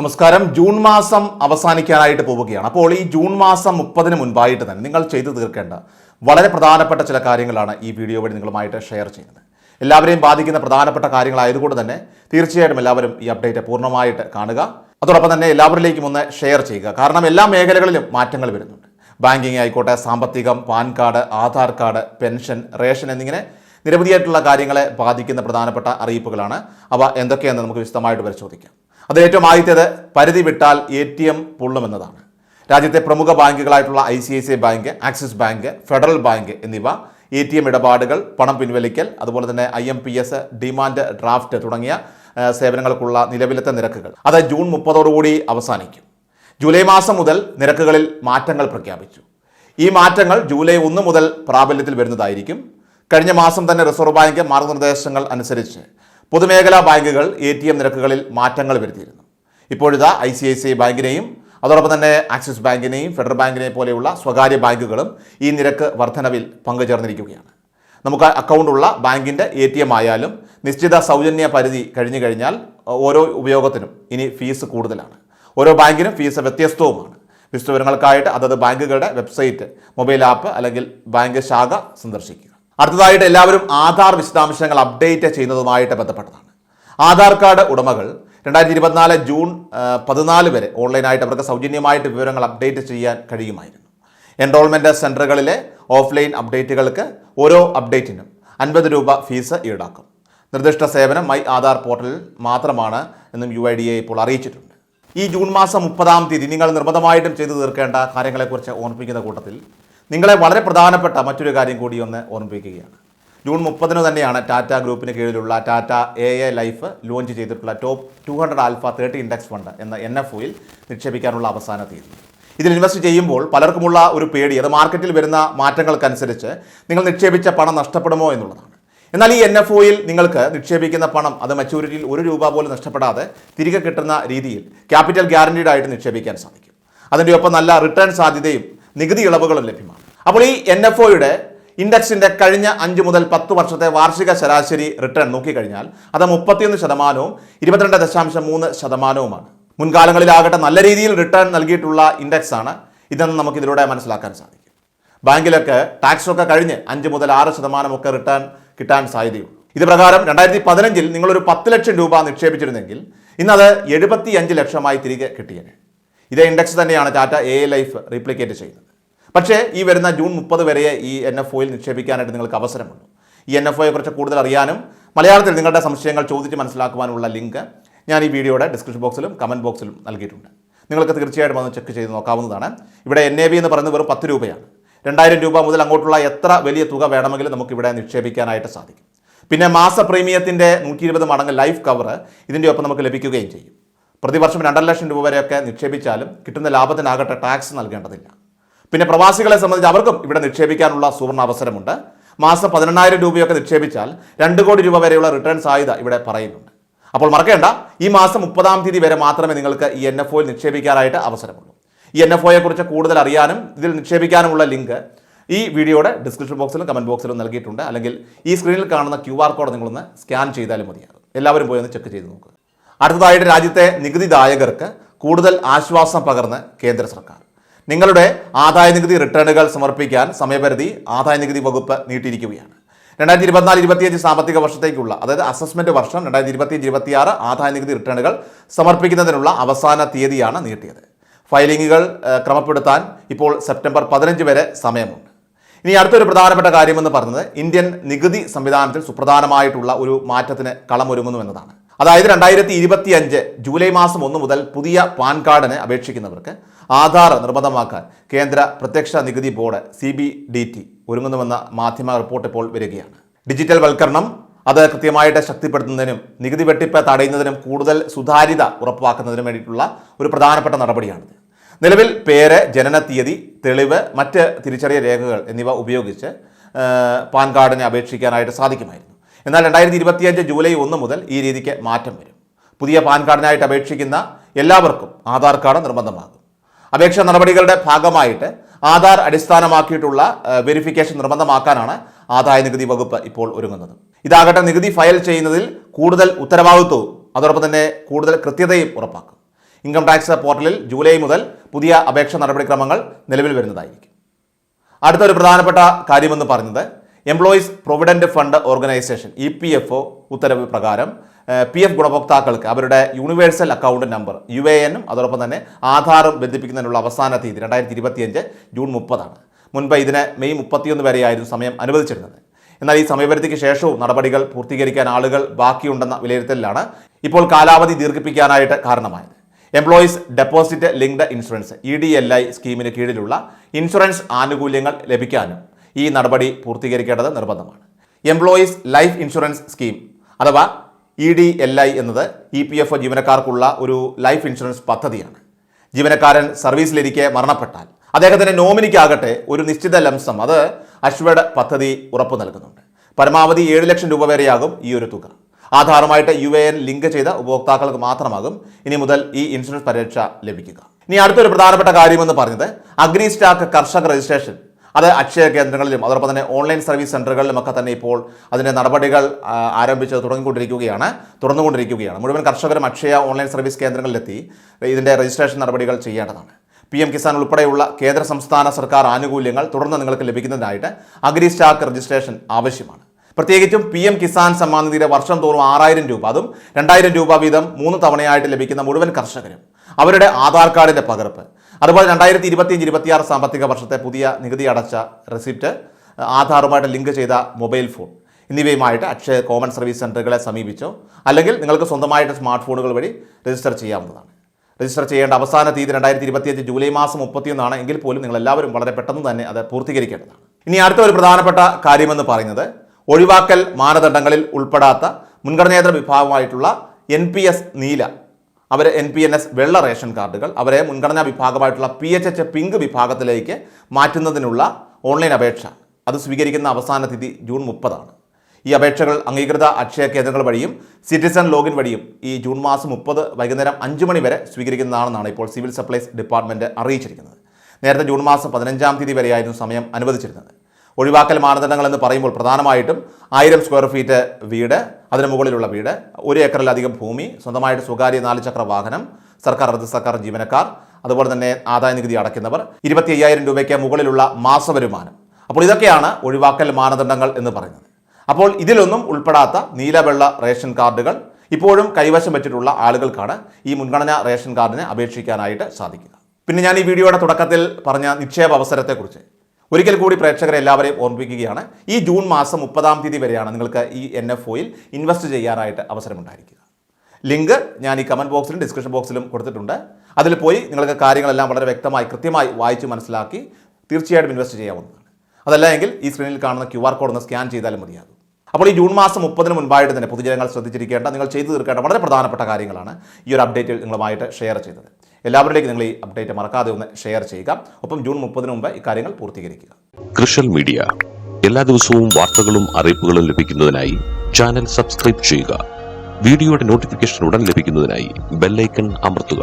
നമസ്കാരം. ജൂൺ മാസം അവസാനിക്കാനായിട്ട് പോവുകയാണ്. അപ്പോൾ ഈ ജൂൺ മാസം മുപ്പതിന് മുൻപായിട്ട് തന്നെ നിങ്ങൾ ചെയ്തു തീർക്കേണ്ട വളരെ പ്രധാനപ്പെട്ട ചില കാര്യങ്ങളാണ് ഈ വീഡിയോ വഴി നിങ്ങളുമായിട്ട് ഷെയർ ചെയ്യുന്നത്. എല്ലാവരെയും ബാധിക്കുന്ന പ്രധാനപ്പെട്ട കാര്യങ്ങളായതുകൊണ്ട് തന്നെ തീർച്ചയായിട്ടും എല്ലാവരും ഈ അപ്ഡേറ്റ് പൂർണമായിട്ട് കാണുക. അതോടൊപ്പം തന്നെ എല്ലാവരിലേക്കും ഒന്ന് ഷെയർ ചെയ്യുക. കാരണം എല്ലാ മേഖലകളിലും മാറ്റങ്ങൾ വരുന്നുണ്ട്. ബാങ്കിങ് ആയിക്കോട്ടെ സാമ്പത്തികം PAN card Aadhaar card pension ration എന്നിങ്ങനെ നിരവധിയായിട്ടുള്ള കാര്യങ്ങളെ ബാധിക്കുന്ന പ്രധാനപ്പെട്ട അറിയിപ്പുകളാണ്. അവ എന്തൊക്കെയെന്ന് നമുക്ക് വിശദമായിട്ട് പരിശോധിക്കാം. അതിൽ ഏറ്റവും ആദ്യത്തേത് പരിധി വിട്ടാൽ എ ടി എം പൊള്ളുമെന്നതാണ്. രാജ്യത്തെ പ്രമുഖ ബാങ്കുകളായിട്ടുള്ള I C I C I bank axis bank federal bank എന്നിവ എ ടി എം ഇടപാടുകൾ പണം പിൻവലിക്കൽ അതുപോലെ തന്നെ I M P S demand draft തുടങ്ങിയ സേവനങ്ങൾക്കുള്ള നിലവിലത്തെ നിരക്കുകൾ. അത് ജൂൺ മുപ്പതോടുകൂടി അവസാനിക്കും. ജൂലൈ മാസം മുതൽ നിരക്കുകളിൽ മാറ്റങ്ങൾ പ്രഖ്യാപിച്ചു. ഈ മാറ്റങ്ങൾ ജൂലൈ ഒന്ന് മുതൽ പ്രാബല്യത്തിൽ വരുന്നതായിരിക്കും. കഴിഞ്ഞ മാസം തന്നെ റിസർവ് ബാങ്ക് മാർഗനിർദ്ദേശങ്ങൾ അനുസരിച്ച് പൊതുമേഖലാ ബാങ്കുകൾ എ ടി എം നിരക്കുകളിൽ മാറ്റങ്ങൾ വരുത്തിയിരുന്നു. ഇപ്പോഴിതാ I C I C I ബാങ്കിനെയും അതോടൊപ്പം തന്നെ ആക്സിസ് ബാങ്കിനെയും ഫെഡറൽ ബാങ്കിനെയും പോലെയുള്ള സ്വകാര്യ ബാങ്കുകളും ഈ നിരക്ക് വർധനവിൽ പങ്കുചേർന്നിരിക്കുകയാണ്. നമുക്ക് അക്കൗണ്ടുള്ള ബാങ്കിന്റെ എ ടി എം ആയാലും നിശ്ചിത സൗജന്യ പരിധി കഴിഞ്ഞു കഴിഞ്ഞാൽ ഓരോ ഉപയോഗത്തിനും ഇനി ഫീസ് കൂടുതലാണ്. ഓരോ ബാങ്കിനും ഫീസ് വ്യത്യസ്തവുമാണ്. വിശദവിവരങ്ങൾക്കായിട്ട് അതത് ബാങ്കുകളുടെ വെബ്സൈറ്റ് മൊബൈൽ ആപ്പ് അല്ലെങ്കിൽ ബാങ്ക് ശാഖ സന്ദർശിക്കുക. അടുത്തതായിട്ട് എല്ലാവരും ആധാർ വിശദാംശങ്ങൾ അപ്ഡേറ്റ് ചെയ്യുന്നതുമായിട്ട് ബന്ധപ്പെട്ടതാണ്. ആധാർ കാർഡ് ഉടമകൾ രണ്ടായിരത്തി ഇരുപത്തിനാല് ജൂൺ പതിനാല് വരെ ഓൺലൈനായിട്ട് അവർക്ക് സൗജന്യമായിട്ട് വിവരങ്ങൾ അപ്ഡേറ്റ് ചെയ്യാൻ കഴിയുമായിരുന്നു. എൻറോൾമെന്റ് സെന്ററുകളിലെ ഓഫ്ലൈൻ അപ്ഡേറ്റുകൾക്ക് ഓരോ അപ്ഡേറ്റിനും അൻപത് രൂപ ഫീസ് ഈടാക്കും. നിർദ്ദിഷ്ട സേവനം മൈ ആധാർ പോർട്ടലിൽ മാത്രമാണ് എന്നും യു ഐ ഡി എ ഇപ്പോൾ അറിയിച്ചിട്ടുണ്ട്. ഈ ജൂൺ മാസം മുപ്പതാം തീയതി നിങ്ങൾ നിർബന്ധമായിട്ടും ചെയ്തു തീർക്കേണ്ട കാര്യങ്ങളെക്കുറിച്ച് ഓർമ്മിപ്പിക്കുന്ന കൂട്ടത്തിൽ നിങ്ങളെ വളരെ പ്രധാനപ്പെട്ട മറ്റൊരു കാര്യം കൂടി ഒന്ന് ഓർമ്മിപ്പിക്കുകയാണ്. ജൂൺ മുപ്പതിന് തന്നെയാണ് ടാറ്റ ഗ്രൂപ്പിന് കീഴിലുള്ള Tata A A life launch ചെയ്തിട്ടുള്ള top two hundred alpha thirty index fund എന്ന എൻ എഫ് ഒയിൽ നിക്ഷേപിക്കാനുള്ള അവസാന തീയതി. ഇതിൽ ഇൻവെസ്റ്റ് ചെയ്യുമ്പോൾ പലർക്കുമുള്ള ഒരു പേടി അത് മാർക്കറ്റിൽ വരുന്ന മാറ്റങ്ങൾക്കനുസരിച്ച് നിങ്ങൾ നിക്ഷേപിച്ച പണം നഷ്ടപ്പെടുമോ എന്നുള്ളതാണ്. എന്നാൽ ഈ എൻ എഫ് ഒയിൽ നിങ്ങൾക്ക് നിക്ഷേപിക്കുന്ന പണം അത് മെച്ചൂരിറ്റിയിൽ ഒരു രൂപ പോലും നഷ്ടപ്പെടാതെ തിരികെ കിട്ടുന്ന രീതിയിൽ ക്യാപിറ്റൽ ഗ്യാരണ്ടീഡ് ആയിട്ട് നിക്ഷേപിക്കാൻ സാധിക്കും. അതിന്റെ ഒപ്പം നല്ല റിട്ടേൺ സാധ്യതയും നികുതി ഇളവുകളും ലഭ്യമാണ്. അപ്പോൾ ഈ എൻ എഫ് ഒയുടെ ഇൻഡെക്സിന്റെ കഴിഞ്ഞ അഞ്ച് മുതൽ പത്ത് വർഷത്തെ വാർഷിക ശരാശരി റിട്ടേൺ നോക്കിക്കഴിഞ്ഞാൽ അത് മുപ്പത്തിയൊന്ന് ശതമാനവും ഇരുപത്തിരണ്ട് ദശാംശം മൂന്ന് ശതമാനവുമാണ്. മുൻകാലങ്ങളിലാകട്ടെ നല്ല രീതിയിൽ റിട്ടേൺ നൽകിയിട്ടുള്ള ഇൻഡെക്സ് ആണ് ഇതെന്ന് നമുക്ക് ഇതിലൂടെ മനസ്സിലാക്കാൻ സാധിക്കും. ബാങ്കിലൊക്കെ ടാക്സൊക്കെ കഴിഞ്ഞ് അഞ്ച് മുതൽ ആറ് ശതമാനമൊക്കെ റിട്ടേൺ കിട്ടാൻ സാധ്യതയുള്ളൂ. ഇത് പ്രകാരം രണ്ടായിരത്തി പതിനഞ്ചിൽ നിങ്ങളൊരു പത്ത് ലക്ഷം രൂപ നിക്ഷേപിച്ചിരുന്നെങ്കിൽ ഇന്നത് എഴുപത്തി അഞ്ച് ലക്ഷമായി തിരികെ കിട്ടിയേനെ. ഇതേ ഇൻഡെക്സ് തന്നെയാണ് ടാറ്റ എ ലൈഫ് റീപ്ലിക്കേറ്റ് ചെയ്യുന്നത്. പക്ഷേ ഈ വരുന്ന ജൂൺ മുപ്പത് വരെ ഈ എൻ എഫ് ഒയിൽ നിക്ഷേപിക്കാനായിട്ട് നിങ്ങൾക്ക് അവസരമുണ്ട്. ഈ എൻ എഫ് ഒയെ കുറിച്ച് കൂടുതൽ അറിയാനും മലയാളത്തിൽ നിങ്ങളുടെ സംശയങ്ങൾ ചോദിച്ച് മനസ്സിലാക്കുവാനുള്ള ലിങ്ക് ഞാൻ ഈ വീഡിയോയുടെ ഡിസ്ക്രിപ്ഷൻ ബോക്സിലും കമന്റ് ബോക്സിലും നൽകിയിട്ടുണ്ട്. നിങ്ങൾക്ക് തീർച്ചയായിട്ടും ഒന്ന് ചെക്ക് ചെയ്ത് നോക്കാവുന്നതാണ്. ഇവിടെ എൻ എ ബി എന്ന് പറയുന്നത് വെറും പത്ത് രൂപയാണ്. രണ്ടായിരം രൂപ മുതൽ അങ്ങോട്ടുള്ള എത്ര വലിയ തുക വേണമെങ്കിലും നമുക്കിവിടെ നിക്ഷേപിക്കാനായിട്ട് സാധിക്കും. പിന്നെ മാസ പ്രീമിയത്തിന്റെ നൂറ്റി ഇരുപത് മടങ്ങ് ലൈഫ് കവർ ഇതിന്റെ ഒപ്പം നമുക്ക് ലഭിക്കുകയും ചെയ്യും. പ്രതിവർഷം രണ്ടര ലക്ഷം രൂപ വരെയൊക്കെ നിക്ഷേപിച്ചാലും കിട്ടുന്ന ലാഭത്തിനാകട്ടെ ടാക്സ് നൽകേണ്ടതില്ല. പിന്നെ പ്രവാസികളെ സംബന്ധിച്ച് അവർക്കും ഇവിടെ നിക്ഷേപിക്കാനുള്ള സുവർണ അവസരമുണ്ട്. മാസം പതിനെണ്ണായിരം രൂപയൊക്കെ നിക്ഷേപിച്ചാൽ രണ്ട് കോടി രൂപ വരെയുള്ള റിട്ടേൺ സാധ്യത ഇവിടെ പറയുന്നുണ്ട്. അപ്പോൾ മറക്കേണ്ട ഈ മാസം മുപ്പതാം തീയതി വരെ മാത്രമേ നിങ്ങൾക്ക് ഈ എൻ എഫ് ഒയിൽ നിക്ഷേപിക്കാനായിട്ട് അവസരമുള്ളൂ. ഈ എൻ എഫ് ഒയെ കുറിച്ച് കൂടുതൽ അറിയാനും ഇതിൽ നിക്ഷേപിക്കാനുമുള്ള ലിങ്ക് ഈ വീഡിയോയുടെ ഡിസ്ക്രിപ്ഷൻ ബോക്സിലും കമന്റ് ബോക്സിലും നൽകിയിട്ടുണ്ട്. അല്ലെങ്കിൽ ഈ സ്ക്രീനിൽ കാണുന്ന ക്യു കോഡ് നിങ്ങളൊന്ന് സ്കാൻ ചെയ്താലും മതിയാകും. എല്ലാവരും പോയി ഒന്ന് ചെക്ക് ചെയ്ത് നോക്കുക അടുത്തതായിട്ട് രാജ്യത്തെ നികുതിദായകർക്ക് കൂടുതൽ ആശ്വാസം പകർന്ന് കേന്ദ്ര സർക്കാർ. നിങ്ങളുടെ ആദായ നികുതി റിട്ടേണുകൾ സമർപ്പിക്കാൻ സമയപരിധി ആദായ നികുതി വകുപ്പ് നീട്ടിയിരിക്കുകയാണ്. രണ്ടായിരത്തി ഇരുപത്തിനാല് ഇരുപത്തിയഞ്ച് സാമ്പത്തിക വർഷത്തേക്കുള്ള അതായത് അസസ്മെന്റ് വർഷം രണ്ടായിരത്തി ഇരുപത്തിയഞ്ച് ഇരുപത്തിയാറ് ആദായ നികുതി റിട്ടേണുകൾ സമർപ്പിക്കുന്നതിനുള്ള അവസാന തീയതിയാണ് നീട്ടിയത്. ഫയലിങ്ങുകൾ ക്രമപ്പെടുത്താൻ ഇപ്പോൾ സെപ്റ്റംബർ പതിനഞ്ച് വരെ സമയമുണ്ട്. ഇനി അടുത്തൊരു പ്രധാനപ്പെട്ട കാര്യമെന്ന് പറഞ്ഞത് ഇന്ത്യൻ നികുതി സംവിധാനത്തിൽ സുപ്രധാനമായിട്ടുള്ള ഒരു മാറ്റത്തിന് കളമൊരുങ്ങുന്നു എന്നതാണ്. അതായത് രണ്ടായിരത്തി ഇരുപത്തി അഞ്ച് ജൂലൈ മാസം ഒന്ന് മുതൽ പുതിയ പാൻ കാർഡിന് അപേക്ഷിക്കുന്നവർക്ക് ആധാർ നിർബന്ധമാക്കാൻ കേന്ദ്ര പ്രത്യക്ഷ നികുതി board C B D T ഒരുങ്ങുന്നുവെന്ന മാധ്യമ റിപ്പോർട്ട് ഇപ്പോൾ വരികയാണ്. ഡിജിറ്റൽ വൽക്കരണം അത് കൃത്യമായിട്ട് ശക്തിപ്പെടുത്തുന്നതിനും നികുതി വെട്ടിപ്പ് തടയുന്നതിനും കൂടുതൽ സുതാര്യത ഉറപ്പാക്കുന്നതിനും വേണ്ടിയിട്ടുള്ള ഒരു പ്രധാനപ്പെട്ട നടപടിയാണിത്. നിലവിൽ പേര് ജനന തീയതി തെളിവ് മറ്റ് തിരിച്ചറിയ രേഖകൾ എന്നിവ ഉപയോഗിച്ച് പാൻ കാർഡിനെ അപേക്ഷിക്കാനായിട്ട് സാധിക്കുമായിരുന്നു. എന്നാൽ രണ്ടായിരത്തി ഇരുപത്തിയഞ്ച് ജൂലൈ ഒന്ന് മുതൽ ഈ രീതിക്ക് മാറ്റം വരും. പുതിയ പാൻ കാർഡിനായിട്ട് അപേക്ഷിക്കുന്ന എല്ലാവർക്കും ആധാർ കാർഡ് നിർബന്ധമാകും. അപേക്ഷാ നടപടികളുടെ ഭാഗമായിട്ട് ആധാർ അടിസ്ഥാനമാക്കിയിട്ടുള്ള വെരിഫിക്കേഷൻ നിർബന്ധമാക്കാനാണ് ആദായ നികുതി വകുപ്പ് ഇപ്പോൾ ഒരുങ്ങുന്നത്. ഇതാകട്ടെ നികുതി ഫയൽ ചെയ്യുന്നതിൽ കൂടുതൽ ഉത്തരവാദിത്വവും അതോടൊപ്പം തന്നെ കൂടുതൽ കൃത്യതയും ഉറപ്പാക്കും. ഇൻകം ടാക്സ് പോർട്ടലിൽ ജൂലൈ മുതൽ പുതിയ അപേക്ഷാ നടപടിക്രമങ്ങൾ നിലവിൽ വരുന്നതായിരിക്കും. അടുത്തൊരു പ്രധാനപ്പെട്ട കാര്യമെന്ന് പറഞ്ഞത് employees provident fund organisation E P F O ഉത്തരവ് പ്രകാരം പി എഫ് ഗുണഭോക്താക്കൾക്ക് അവരുടെ universal account number U A എനും അതോടൊപ്പം തന്നെ ആധാറും ബന്ധിപ്പിക്കുന്നതിനുള്ള അവസാന തീയതി രണ്ടായിരത്തി ഇരുപത്തിയഞ്ച് ജൂൺ മുപ്പതാണ്. മുൻപ് ഇതിന് മെയ് മുപ്പത്തിയൊന്ന് വരെയായിരുന്നു സമയം അനുവദിച്ചിരുന്നത്. എന്നാൽ ഈ സമയപരിധിക്ക് ശേഷവും നടപടികൾ പൂർത്തീകരിക്കാൻ ആളുകൾ ബാക്കിയുണ്ടെന്ന വിലയിരുത്തലിലാണ് ഇപ്പോൾ കാലാവധി ദീർഘിപ്പിക്കാനായിട്ട് കാരണമായത്. Employees deposit linked insurance E D L I സ്കീമിന് കീഴിലുള്ള ഇൻഷുറൻസ് ആനുകൂല്യങ്ങൾ ലഭിക്കാനും ഈ നടപടി പൂർത്തീകരിക്കേണ്ടത് നിർബന്ധമാണ്. എംപ്ലോയീസ് ലൈഫ് ഇൻഷുറൻസ് സ്കീം അഥവാ ഇ ഡി എൽ ഐ എന്നത് ഇ പി എഫ് ജീവനക്കാർക്കുള്ള ഒരു ലൈഫ് ഇൻഷുറൻസ് പദ്ധതിയാണ്. ജീവനക്കാരൻ സർവീസിലിരിക്കെ മരണപ്പെട്ടാൽ അദ്ദേഹത്തിന്റെ നോമിനിക്കാകട്ടെ ഒരു നിശ്ചിത ലംസം അത് അശ്വഡ് പദ്ധതി ഉറപ്പ് നൽകുന്നുണ്ട്. പരമാവധി ഏഴ് ലക്ഷം രൂപ വരെയാകും ഈ ഒരു തുക. ആധാറുമായിട്ട് യു എ എൻ ലിങ്ക് ചെയ്ത ഉപഭോക്താക്കൾക്ക് മാത്രമാകും ഇനി മുതൽ ഈ ഇൻഷുറൻസ് പരിരക്ഷ ലഭിക്കുക. ഇനി അടുത്തൊരു പ്രധാനപ്പെട്ട കാര്യമെന്ന് പറഞ്ഞത് അഗ്രി സ്റ്റാക്ക് കർഷക രജിസ്ട്രേഷൻ അത് അക്ഷയ കേന്ദ്രങ്ങളിലും അതോടൊപ്പം തന്നെ ഓൺലൈൻ സർവീസ് സെന്ററുകളിലുമൊക്കെ തന്നെ ഇപ്പോൾ അതിന്റെ നടപടികൾ ആരംഭിച്ച് തുടങ്ങിക്കൊണ്ടിരിക്കുകയാണ് തുറന്നുകൊണ്ടിരിക്കുകയാണ്. മുഴുവൻ കർഷകരും അക്ഷയ ഓൺലൈൻ സർവീസ് കേന്ദ്രങ്ങളിലെത്തി ഇതിന്റെ രജിസ്ട്രേഷൻ നടപടികൾ ചെയ്യേണ്ടതാണ്. പി എം കിസാൻ ഉൾപ്പെടെയുള്ള കേന്ദ്ര സംസ്ഥാന സർക്കാർ ആനുകൂല്യങ്ങൾ തുടർന്ന് നിങ്ങൾക്ക് ലഭിക്കുന്നതിനായിട്ട് അഗ്രി സ്റ്റാക്ക് രജിസ്ട്രേഷൻ ആവശ്യമാണ്. പ്രത്യേകിച്ചും പി എം കിസാൻ സമ്മാൻ നിധിയുടെ വർഷം തോറും ആറായിരം രൂപ അതും രണ്ടായിരം രൂപ വീതം മൂന്ന് തവണയായിട്ട് ലഭിക്കുന്ന മുഴുവൻ കർഷകരും അവരുടെ ആധാർ കാർഡിന്റെ പകർപ്പ് അതുപോലെ രണ്ടായിരത്തി ഇരുപത്തിയഞ്ച് ഇരുപത്തിയാറ് സാമ്പത്തിക വർഷത്തെ പുതിയ നികുതി അടച്ച റെസിപ്റ്റ് ആധാറുമായിട്ട് ലിങ്ക് ചെയ്ത മൊബൈൽ ഫോൺ എന്നിവയുമായിട്ട് അക്ഷയ കോമൺ സർവീസ് സെന്ററുകളെ സമീപിച്ചോ. അല്ലെങ്കിൽ നിങ്ങൾക്ക് സ്വന്തമായിട്ട് സ്മാർട്ട് ഫോണുകൾ വഴി രജിസ്റ്റർ ചെയ്യാവുന്നതാണ്. രജിസ്റ്റർ ചെയ്യേണ്ട അവസാന തീയതി രണ്ടായിരത്തി ഇരുപത്തിയഞ്ച് ജൂലൈ മാസം മുപ്പത്തിയൊന്നാണ് എങ്കിൽ പോലും നിങ്ങൾ എല്ലാവരും വളരെ പെട്ടെന്ന് തന്നെ അത് പൂർത്തീകരിക്കേണ്ടതാണ്. ഇനി അടുത്ത ഒരു പ്രധാനപ്പെട്ട കാര്യമെന്ന് പറയുന്നത് ഒഴിവാക്കൽ മാനദണ്ഡങ്ങളിൽ ഉൾപ്പെടാത്ത മുൻഗണനേതര വിഭാഗമായിട്ടുള്ള എൻ പി എസ് നീല അവർ എൻ പി എൻ എസ് വെള്ള റേഷൻ കാർഡുകൾ അവരെ മുൻഗണനാ വിഭാഗമായിട്ടുള്ള പി എച്ച് എച്ച് പിങ്ക് വിഭാഗത്തിലേക്ക് മാറ്റുന്നതിനുള്ള ഓൺലൈൻ അപേക്ഷ. അത് സ്വീകരിക്കുന്ന അവസാന തീയതി ജൂൺ മുപ്പതാണ്. ഈ അപേക്ഷകൾ അംഗീകൃത അക്ഷയ കേന്ദ്രങ്ങൾ വഴിയും സിറ്റിസൺ ലോഗിൻ വഴിയും ഈ ജൂൺ മാസം മുപ്പത് വൈകുന്നേരം അഞ്ച് മണി വരെ സ്വീകരിക്കുന്നതാണെന്നാണ് ഇപ്പോൾ സിവിൽ സപ്ലൈസ് ഡിപ്പാർട്ട്മെന്റ് അറിയിച്ചിരിക്കുന്നത്. നേരത്തെ ജൂൺ മാസം പതിനഞ്ചാം തീയതി വരെയായിരുന്നു സമയം അനുവദിച്ചിരുന്നത്. ഒഴിവാക്കൽ മാനദണ്ഡങ്ങൾ എന്ന് പറയുമ്പോൾ പ്രധാനമായിട്ടും ആയിരം സ്ക്വയർ ഫീറ്റ് വീട് അതിന് മുകളിലുള്ള വീട് ഒരു ഏക്കറിലധികം ഭൂമി സ്വന്തമായിട്ട് സ്വകാര്യ നാല് ചക്ര വാഹനം സർക്കാർ അർദ്ധ സർക്കാർ ജീവനക്കാർ അതുപോലെ തന്നെ ആദായ നികുതി അടയ്ക്കുന്നവർ ഇരുപത്തി അയ്യായിരം രൂപയ്ക്ക് മുകളിലുള്ള മാസവരുമാനം അപ്പോൾ ഇതൊക്കെയാണ് ഒഴിവാക്കൽ മാനദണ്ഡങ്ങൾ എന്ന് പറയുന്നത്. അപ്പോൾ ഇതിലൊന്നും ഉൾപ്പെടാത്ത നീലവെള്ള റേഷൻ കാർഡുകൾ ഇപ്പോഴും കൈവശം വെച്ചിട്ടുള്ള ആളുകൾക്കാണ് ഈ മുൻഗണനാ റേഷൻ കാർഡിന് അപേക്ഷിക്കാനായിട്ട് സാധിക്കുക. പിന്നെ ഞാൻ ഈ വീഡിയോയുടെ തുടക്കത്തിൽ പറഞ്ഞ നിക്ഷേപ അവസരത്തെക്കുറിച്ച്. ഒരിക്കൽ കൂടി പ്രേക്ഷകരെ എല്ലാവരെയും ഓർമ്മിപ്പിക്കുകയാണ്. ഈ ജൂൺ മാസം മുപ്പതാം തീയതി വരെയാണ് നിങ്ങൾക്ക് ഈ എൻ എഫ് ഒയിൽ ഇൻവെസ്റ്റ് ചെയ്യാനായിട്ട് അവസരമുണ്ടായിരിക്കുക. ലിങ്ക് ഞാൻ ഈ കമന്റ് ബോക്സിലും ഡിസ്ക്രിപ്ഷൻ ബോക്സിലും കൊടുത്തിട്ടുണ്ട്. അതിൽ പോയി നിങ്ങൾക്ക് കാര്യങ്ങളെല്ലാം വളരെ വ്യക്തമായി കൃത്യമായി വായിച്ച് മനസ്സിലാക്കി തീർച്ചയായിട്ടും ഇൻവെസ്റ്റ് ചെയ്യാവുന്നതാണ്. അതല്ല എങ്കിൽ ഈ സ്ക്രീനിൽ കാണുന്ന ക്യു ആർ കോഡ് ഒന്ന് സ്കാൻ ചെയ്താലും മതിയാകും. അപ്പോൾ ഈ ജൂൺ മാസം മുപ്പതിന് മുൻപായിട്ട് തന്നെ പൊതുജനങ്ങൾ ശ്രദ്ധിച്ചിരിക്കേണ്ട നിങ്ങൾ ചെയ്തു തീർക്കേണ്ട വളരെ പ്രധാനപ്പെട്ട കാര്യങ്ങളാണ് ഈ ഒരു അപ്ഡേറ്റിൽ നിങ്ങളുമായിട്ട് ഷെയർ ചെയ്തത്. എല്ലാവരിലേക്കും നിങ്ങൾ ഈ അപ്ഡേറ്റ് മറക്കാതെ ഒന്ന് ഷെയർ ചെയ്യുക. ഒപ്പം ജൂൺ മുപ്പതിന് മുമ്പ് ഇക്കാര്യങ്ങൾ പൂർത്തീകരിക്കുക. കൃഷൽ മീഡിയ. എല്ലാ ദിവസവും വാർത്തകളും അറിയിപ്പുകളും ലഭിക്കുന്നതിനായി ചാനൽ സബ്സ്ക്രൈബ് ചെയ്യുക. വീഡിയോയുടെ നോട്ടിഫിക്കേഷൻ ഉടൻ ലഭിക്കുന്നതിനായി ബെല്ലൈക്കൺ അമർത്തുക.